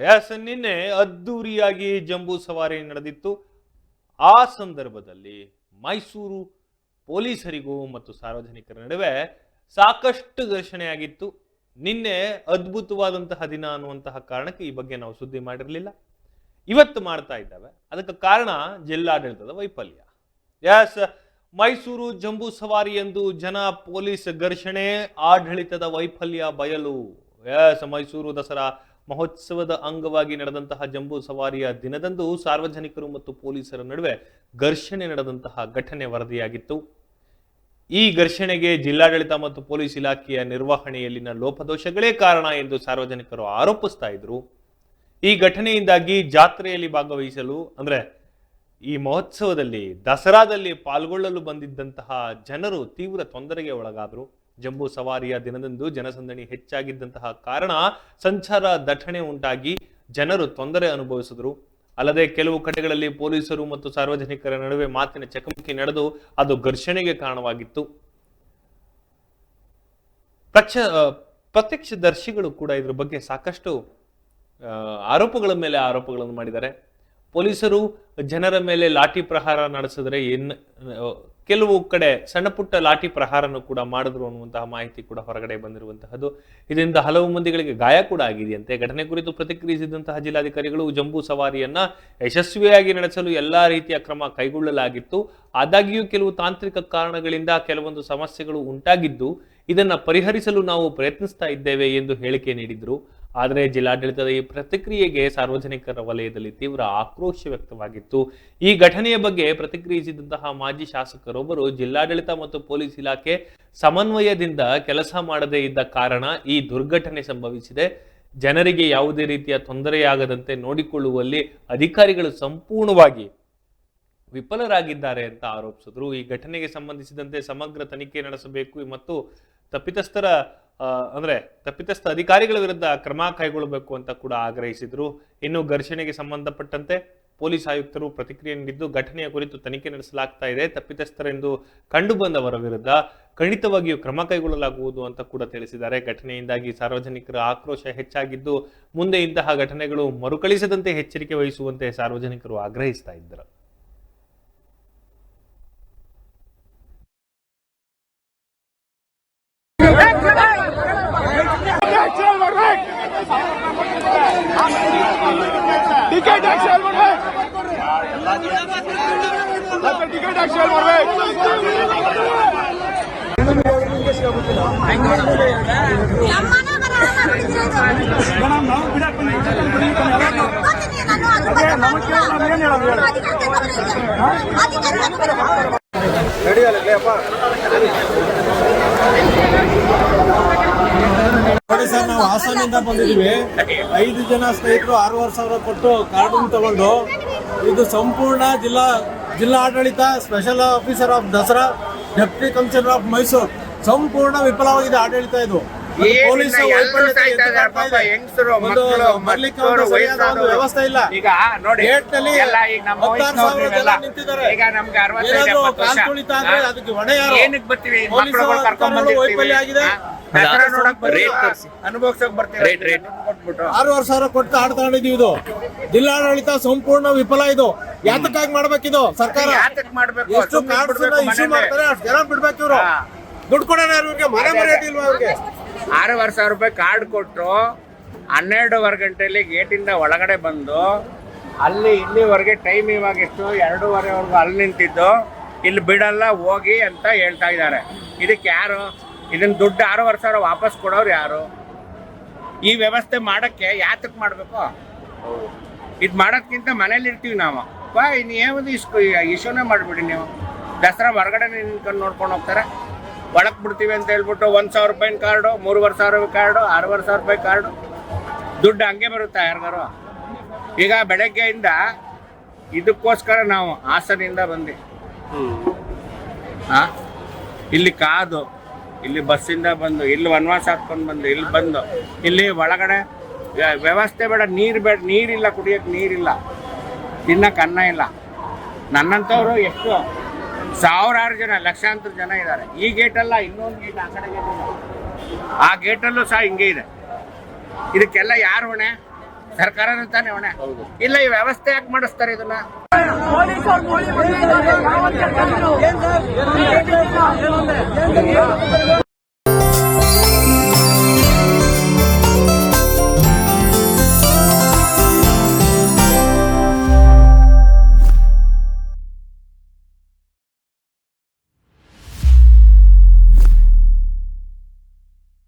S ನಿನ್ನೆ ಅದ್ದೂರಿಯಾಗಿ ಜಂಬೂ ಸವಾರಿ ನಡೆದಿತ್ತು. ಆ ಸಂದರ್ಭದಲ್ಲಿ ಮೈಸೂರು ಪೊಲೀಸರಿಗೂ ಮತ್ತು ಸಾರ್ವಜನಿಕರ ನಡುವೆ ಸಾಕಷ್ಟು ಘರ್ಷಣೆಯಾಗಿತ್ತು. ನಿನ್ನೆ ಅದ್ಭುತವಾದಂತಹ ದಿನ ಅನ್ನುವಂತಹ ಕಾರಣಕ್ಕೆ ಈ ಬಗ್ಗೆ ನಾವು ಸುದ್ದಿ ಮಾಡಿರಲಿಲ್ಲ. ಇವತ್ತು ಮಾಡ್ತಾ ಇದ್ದಾವೆ. ಅದಕ್ಕೆ ಕಾರಣ ಜಿಲ್ಲಾಡಳಿತದ ವೈಫಲ್ಯ. ಎಸ್ ಮೈಸೂರು ಜಂಬೂ ಸವಾರಿ ಎಂದು ಜನ ಪೊಲೀಸ್ ಘರ್ಷಣೆ, ಆಡಳಿತದ ವೈಫಲ್ಯ ಬಯಲು. ಎಸ್ ಮೈಸೂರು ದಸರಾ ಮಹೋತ್ಸವದ ಅಂಗವಾಗಿ ನಡೆದಂತಹ ಜಂಬೂ ಸವಾರಿಯ ದಿನದಂದು ಸಾರ್ವಜನಿಕರು ಮತ್ತು ಪೊಲೀಸರ ನಡುವೆ ಘರ್ಷಣೆ ನಡೆದಂತಹ ಘಟನೆ ವರದಿಯಾಗಿತ್ತು. ಈ ಘರ್ಷಣೆಗೆ ಜಿಲ್ಲಾಡಳಿತ ಮತ್ತು ಪೊಲೀಸ್ ಇಲಾಖೆಯ ನಿರ್ವಹಣೆಯಲ್ಲಿನ ಲೋಪದೋಷಗಳೇ ಕಾರಣ ಎಂದು ಸಾರ್ವಜನಿಕರು ಆರೋಪಿಸ್ತಾ ಇದ್ರು. ಈ ಘಟನೆಯಿಂದಾಗಿ ಜಾತ್ರೆಯಲ್ಲಿ ಭಾಗವಹಿಸಲು, ಅಂದ್ರೆ ಈ ಮಹೋತ್ಸವದಲ್ಲಿ ದಸರಾದಲ್ಲಿ ಪಾಲ್ಗೊಳ್ಳಲು ಬಂದಿದ್ದಂತಹ ಜನರು ತೀವ್ರ ತೊಂದರೆಗೆ ಒಳಗಾದರು. ಜಂಬೂ ಸವಾರಿಯ ದಿನದಂದು ಜನಸಂದಣಿ ಹೆಚ್ಚಾಗಿದ್ದಂತಹ ಕಾರಣ ಸಂಚಾರ ದಟ್ಟಣೆ ಉಂಟಾಗಿ ಜನರು ತೊಂದರೆ ಅನುಭವಿಸಿದರು. ಅಲ್ಲದೆ ಕೆಲವು ಕಡೆಗಳಲ್ಲಿ ಪೊಲೀಸರು ಮತ್ತು ಸಾರ್ವಜನಿಕರ ನಡುವೆ ಮಾತಿನ ಚಕಮಕಿ ನಡೆದು ಅದು ಘರ್ಷಣೆಗೆ ಕಾರಣವಾಗಿತ್ತು. ಪ್ರಕ್ಷ ಪ್ರತ್ಯಕ್ಷದರ್ಶಿಗಳು ಕೂಡ ಇದ್ರ ಬಗ್ಗೆ ಸಾಕಷ್ಟು ಆರೋಪಗಳ ಮೇಲೆ ಆರೋಪಗಳನ್ನು ಮಾಡಿದ್ದಾರೆ. ಪೊಲೀಸರು ಜನರ ಮೇಲೆ ಲಾಠಿ ಪ್ರಹಾರ ನಡೆಸಿದ್ರೆ ಏನ್ ಕೆಲವು ಕಡೆ ಸಣ್ಣ ಪುಟ್ಟ ಲಾಠಿ ಪ್ರಹಾರನ್ನು ಕೂಡ ಮಾಡಿದ್ರು ಅನ್ನುವಂತಹ ಮಾಹಿತಿ ಕೂಡ ಹೊರಗಡೆ ಬಂದಿರುವಂತಹದ್ದು. ಇದರಿಂದ ಹಲವು ಮಂದಿಗಳಿಗೆ ಗಾಯ ಕೂಡ ಆಗಿದೆಯಂತೆ ಘಟನೆ ಕುರಿತು ಪ್ರತಿಕ್ರಿಯಿಸಿದಂತಹ ಜಿಲ್ಲಾಧಿಕಾರಿಗಳು ಜಂಬೂ ಸವಾರಿಯನ್ನ ಯಶಸ್ವಿಯಾಗಿ ನಡೆಸಲು ಎಲ್ಲಾ ರೀತಿಯ ಕ್ರಮ ಕೈಗೊಳ್ಳಲಾಗಿತ್ತು. ಆದಾಗ್ಯೂ ಕೆಲವು ತಾಂತ್ರಿಕ ಕಾರಣಗಳಿಂದ ಕೆಲವೊಂದು ಸಮಸ್ಯೆಗಳು ಉಂಟಾಗಿದ್ದು, ಇದನ್ನ ಪರಿಹರಿಸಲು ನಾವು ಪ್ರಯತ್ನಿಸ್ತಾ ಇದ್ದೇವೆ ಎಂದು ಹೇಳಿಕೆ ನೀಡಿದ್ರು. ಆದರೆ ಜಿಲ್ಲಾಡಳಿತದ ಈ ಪ್ರತಿಕ್ರಿಯೆಗೆ ಸಾರ್ವಜನಿಕರ ವಲಯದಲ್ಲಿ ತೀವ್ರ ಆಕ್ರೋಶ ವ್ಯಕ್ತವಾಗಿತ್ತು. ಈ ಘಟನೆಯ ಬಗ್ಗೆ ಪ್ರತಿಕ್ರಿಯಿಸಿದಂತಹ ಮಾಜಿ ಶಾಸಕರೊಬ್ಬರು ಜಿಲ್ಲಾಡಳಿತ ಮತ್ತು ಪೊಲೀಸ್ ಇಲಾಖೆ ಸಮನ್ವಯದಿಂದ ಕೆಲಸ ಮಾಡದೇ ಇದ್ದ ಕಾರಣ ಈ ದುರ್ಘಟನೆ ಸಂಭವಿಸಿದೆ. ಜನರಿಗೆ ಯಾವುದೇ ರೀತಿಯ ತೊಂದರೆಯಾಗದಂತೆ ನೋಡಿಕೊಳ್ಳುವಲ್ಲಿ ಅಧಿಕಾರಿಗಳು ಸಂಪೂರ್ಣವಾಗಿ ವಿಫಲರಾಗಿದ್ದಾರೆ ಅಂತ ಆರೋಪಿಸಿದ್ರು. ಈ ಘಟನೆಗೆ ಸಂಬಂಧಿಸಿದಂತೆ ಸಮಗ್ರ ತನಿಖೆ ನಡೆಸಬೇಕು ಮತ್ತು ತಪ್ಪಿತಸ್ಥರ ಅಂದ್ರೆ ತಪ್ಪಿತಸ್ಥ ಅಧಿಕಾರಿಗಳ ವಿರುದ್ಧ ಕ್ರಮ ಕೈಗೊಳ್ಳಬೇಕು ಅಂತ ಕೂಡ ಆಗ್ರಹಿಸಿದ್ರು. ಇನ್ನು ಘರ್ಷಣೆಗೆ ಸಂಬಂಧಪಟ್ಟಂತೆ ಪೊಲೀಸ್ ಆಯುಕ್ತರು ಪ್ರತಿಕ್ರಿಯೆ ನೀಡಿದ್ದು, ಘಟನೆಯ ಕುರಿತು ತನಿಖೆ ನಡೆಸಲಾಗ್ತಾ ಇದೆ. ತಪ್ಪಿತಸ್ಥರೆಂದು ಕಂಡು ಬಂದವರ ವಿರುದ್ಧ ಖಂಡಿತವಾಗಿಯೂ ಕ್ರಮ ಕೈಗೊಳ್ಳಲಾಗುವುದು ಅಂತ ಕೂಡ ತಿಳಿಸಿದ್ದಾರೆ. ಘಟನೆಯಿಂದಾಗಿ ಸಾರ್ವಜನಿಕರ ಆಕ್ರೋಶ ಹೆಚ್ಚಾಗಿದ್ದು, ಮುಂದೆ ಇಂತಹ ಘಟನೆಗಳು ಮರುಕಳಿಸದಂತೆ ಎಚ್ಚರಿಕೆ ವಹಿಸುವಂತೆ ಸಾರ್ವಜನಿಕರು ಆಗ್ರಹಿಸ್ತಾ ಇದ್ದರು ಟಿಕೆಟ್ ಆಕ್ಷನ್ ಮಾಡ್ಬೇಕು ಮತ್ತೆ ಟಿಕೆಟ್ ಆಕ್ಷನ್ ಮಾಡ್ಬೇಕು ನಮ್ಮನೆ ಬರೋಣ ಬಿಡಿಸಿರೋದು. ಗೊತ್ತಿದೆ ನಾನು ಅದು ಬಗ್ಗೆ ಮಾತಿಲ್ಲ. ಅದಕ್ಕೆ ತೊಂದ್ರೆ ಇದೆ. ಅದಕ್ಕೆ ತೊಂದ್ರೆ ಇದೆ. ನೋಡಿ ಸರ್, ನಾವು ಹಾಸನಿಂದ ಬಂದಿದ್ದೀವಿ. ಐದು ಜನ ಸ್ನೇಹಿತರು ಆರೂವರೆ ಸಾವಿರ ಕೊಟ್ಟು ಕಾರ್ಡನ್ ತಗೊಂಡು ಇದು ಸಂಪೂರ್ಣ ಜಿಲ್ಲಾ ಜಿಲ್ಲಾ ಆಡಳಿತ special officer of Dasara deputy commissioner of Mysuru. ಸಂಪೂರ್ಣ ವಿಫಲವಾಗಿದೆ ಆಡಳಿತ ಇದು. ಪೊಲೀಸ್ ವ್ಯವಸ್ಥೆ ಇಲ್ಲ. ಈಗ ನೋಡಿ ಏನಕ್ಕೆ ಬರ್ತೀವಿ? ವೈಫಲ್ಯ ಆಗಿದೆ. ಆರೂವರೆ ಸಾವಿರ ಕೊಟ್ಟು ಆಡ್ತಾ ಇದು. ಜಿಲ್ಲಾಡಳಿತ ಸಂಪೂರ್ಣ ವಿಫಲ ಇದು. ಯಾತಕ್ಕಾಗಿ ಮಾಡ್ಬೇಕಿದು ಸರ್ಕಾರ? ಯಾತಕ್ ಮಾಡ್ಬೇಕು? ಎಷ್ಟು ಸುಮ್ನೆ ಕಾರ್ಡ್ಸ್ ಬಿಡ್ಬೇಕು ಇಶ್ಯೂ. ಮಾಡ್ತಾರೆ ಅಷ್ಟು ಜನ ಬಿಡ್ಬೇಕು ಇವರು. ದುಡ್ಡು ಕೊಡೋಣ ಇವ್ರಿಗೆ? ಮನೆ ಮರ್ಯಾದೆ ಇಲ್ವಾ ಅವ್ರಿಗೆ? ಆರೂವರೆ ಸಾವಿರ ರೂಪಾಯಿ ಕಾರ್ಡ್ ಕೊಟ್ಟರು ಹನ್ನೆರಡುವರೆ ಗಂಟೆಯಲ್ಲಿ ಗೇಟಿಂದ ಒಳಗಡೆ ಬಂದು ಅಲ್ಲಿ ಇಲ್ಲಿವರೆಗೆ ಟೈಮ್ ಇವಾಗ ಎಷ್ಟು? ಎರಡೂವರೆವರೆಗೂ ಅಲ್ಲಿ ನಿಂತಿದ್ದು. ಇಲ್ಲಿ ಬಿಡಲ್ಲ ಹೋಗಿ ಅಂತ ಹೇಳ್ತಾ ಇದ್ದಾರೆ. ಇದಕ್ಕೆ ಯಾರು? ಇದನ್ನ ದುಡ್ಡು ಆರೂವರೆ ಸಾವಿರ ವಾಪಸ್ ಕೊಡೋರು ಯಾರು? ಈ ವ್ಯವಸ್ಥೆ ಮಾಡಕ್ಕೆ ಯಾತಕ್ಕೆ ಮಾಡಬೇಕು? ಇದು ಮಾಡೋದ್ಕಿಂತ ಮನೇಲಿ ಇರ್ತೀವಿ ನಾವು. ಬಾ ಇನ್ಯಾವುದು ಇಸ್ಕೊ ಇಶ್ಯೂನೇ ಮಾಡಿಬಿಡಿ ನೀವು. ದಸರಾ ಹೊರಗಡೆ ನಿಂತ್ಕೊಂಡು ನೋಡ್ಕೊಂಡು ಹೋಗ್ತಾರೆ. ಒಳಕ್ ಬಿಡ್ತೀವಿ ಅಂತ ಹೇಳ್ಬಿಟ್ಟು ಒಂದು ಸಾವಿರ ರೂಪಾಯಿನ ಕಾರ್ಡು, ಮೂರುವರೆ ಸಾವಿರ ರೂಪಾಯಿ ಕಾರ್ಡು, ಆರೂವರೆ ಸಾವಿರ ರೂಪಾಯಿ ಕಾರ್ಡು. ದುಡ್ಡು ಹಂಗೆ ಬರುತ್ತಾ ಯಾರಿಗಾರು. ಈಗ ಬೆಳಗ್ಗೆಯಿಂದ ಇದಕ್ಕೋಸ್ಕರ ನಾವು ಹಾಸನಿಂದ ಬಂದು ಹಾಂ ಇಲ್ಲಿ ಕಾದು, ಇಲ್ಲಿ ಬಸ್ಸಿಂದ ಬಂದು, ಇಲ್ಲಿ ವನವಾಸ ಹಾಕ್ಕೊಂಡು ಬಂದು, ಇಲ್ಲಿ ಬಂದು, ಇಲ್ಲಿ ಒಳಗಡೆ ವ್ಯ- ವ್ಯವಸ್ಥೆ ಬೇಡ, ನೀರು ಬೇಡ, ನೀರಿಲ್ಲ ಕುಡಿಯೋಕ್ಕೆ ನೀರಿಲ್ಲ. ತಿನ್ನಕ್ಕೆ ಅನ್ನ ಇಲ್ಲ. ನನ್ನಂಥವರು ಎಷ್ಟು ಸಾವಿರಾರು ಜನ ಲಕ್ಷಾಂತರ ಜನ ಇದ್ದಾರೆ. ಈ ಗೇಟಲ್ಲ ಇನ್ನೊಂದು ಗೇಟ್ ಆ ಕಡೆ ಗೇಟ್ ಆ ಗೇಟಲ್ಲೂ ಸಹ ಹಿಂಗೆ ಇದೆ. ಇದಕ್ಕೆಲ್ಲ ಯಾರು ಹೊಣೆ? ಸರ್ಕಾರದ ತಾನೇ ಹೊಣೆ. ಇಲ್ಲ ಈ ವ್ಯವಸ್ಥೆ ಯಾಕೆ ಮಾಡಿಸ್ತಾರೆ ಇದನ್ನ?